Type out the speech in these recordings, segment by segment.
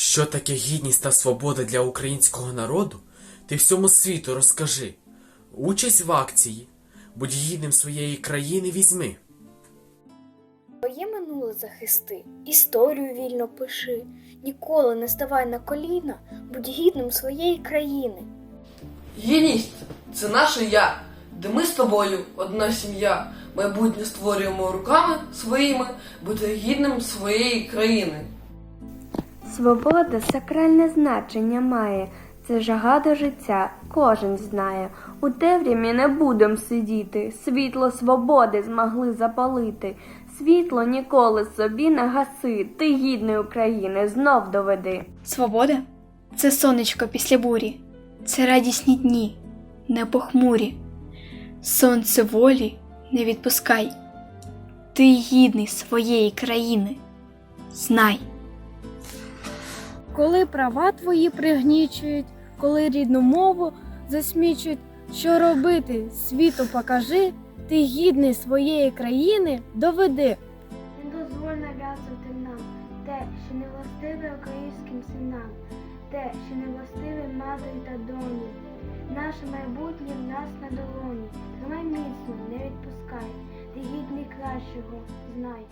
Що таке гідність та свобода для українського народу? Ти всьому світу розкажи. Участь в акції, будь гідним своєї країни візьми. Твоє минуле захисти, історію вільно пиши, ніколи не ставай на коліна, будь гідним своєї країни. Гідність це наше я, де ми з тобою одна сім'я. Майбутнє створюємо руками своїми, бути гідним своєї країни. Свобода сакральне значення має, це жага до життя, кожен знає. У темряві не будем сидіти, світло свободи змогли запалити. Світло ніколи собі не гаси, ти гідний України знов доведи. Свобода це сонечко після бурі, це радісні дні, не похмурі. Сонце волі не відпускай. Ти гідний своєї країни. Знай. Коли права твої пригнічують, коли рідну мову засмічують, що робити світу покажи, ти гідний своєї країни доведи. Не дозволь нав'язувати нам те, що не властиве українським синам, те, що не властиве матері та доні. Наше майбутнє в нас на долоні. Тримай міцно, не відпускай. Ти гідний кращого, знай.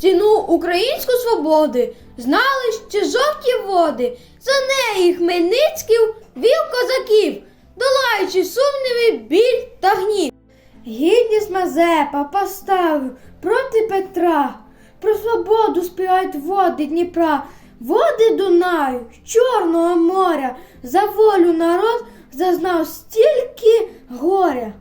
Ціну української свободи знали ще жовті води. За неї Хмельницький вів козаків, долаючи сумніви, біль та гнів. Гідність Мазепа поставив проти Петра. Про свободу співають води Дніпра, води Дунаю, Чорного моря. За волю народ зазнав стільки горя.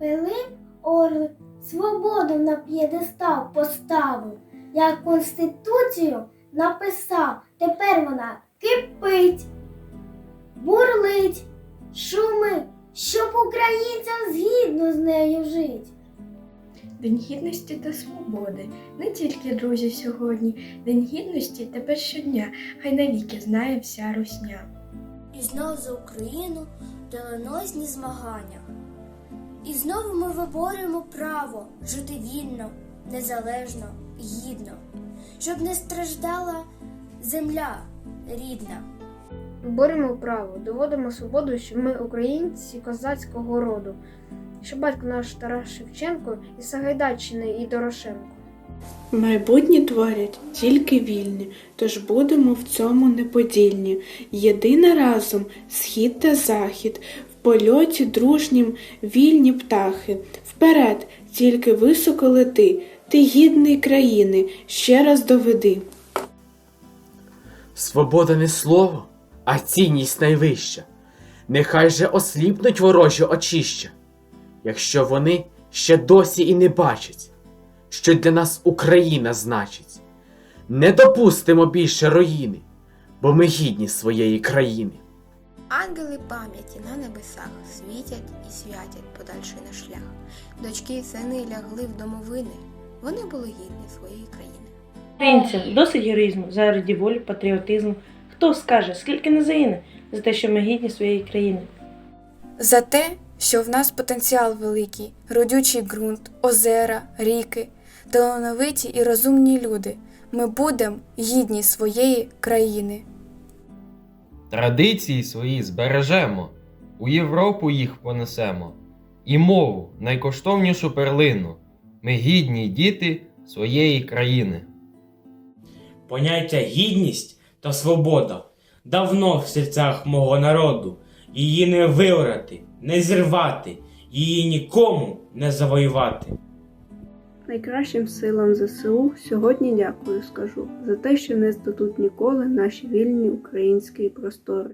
Пилип Орлик свободу на п'єдестал поставив. Як конституцію написав, тепер вона кипить, бурлить, шумить, щоб українцям згідно з нею жить. День гідності та свободи не тільки друзі сьогодні. День гідності тепер щодня, хай навіки знає вся русня. І знов за Україну доленосні змагання. І знову ми виборюємо право жити вільно, незалежно, гідно, щоб не страждала земля рідна. Боремо право, доводимо свободу, що ми українці козацького роду, що батько наш Тарас Шевченко і Сагайдаччини і Дорошенко. Майбутнє творять тільки вільні, тож будемо в цьому неподільні. Єдине разом схід та захід, в польоті дружнім вільні птахи. Вперед, тільки високо лети, ти гідний країни, ще раз доведи. Свобода не слово, а цінність найвища. Нехай же осліпнуть ворожі очища, якщо вони ще досі і не бачать, що для нас Україна значить. Не допустимо більше руїни, бо ми гідні своєї країни. Ангели пам'яті на небесах світять і святять подальший наш шлях. Дочки й сини лягли в домовини. Вони були гідні своєї країни. Українцям досить героїзму заради волі, патріотизму. Хто скаже, скільки не загине за те, що ми гідні своєї країни? За те, що в нас потенціал великий, родючий ґрунт, озера, ріки, талановиті і розумні люди. Ми будемо гідні своєї країни. Традиції свої збережемо, у Європу їх понесемо, і мову, найкоштовнішу перлину. Ми гідні діти своєї країни. Поняття гідність та свобода давно в серцях мого народу. Її не виорати, не зірвати, її нікому не завоювати. Найкращим силам ЗСУ сьогодні дякую скажу за те, що не здадуть ніколи наші вільні українські простори.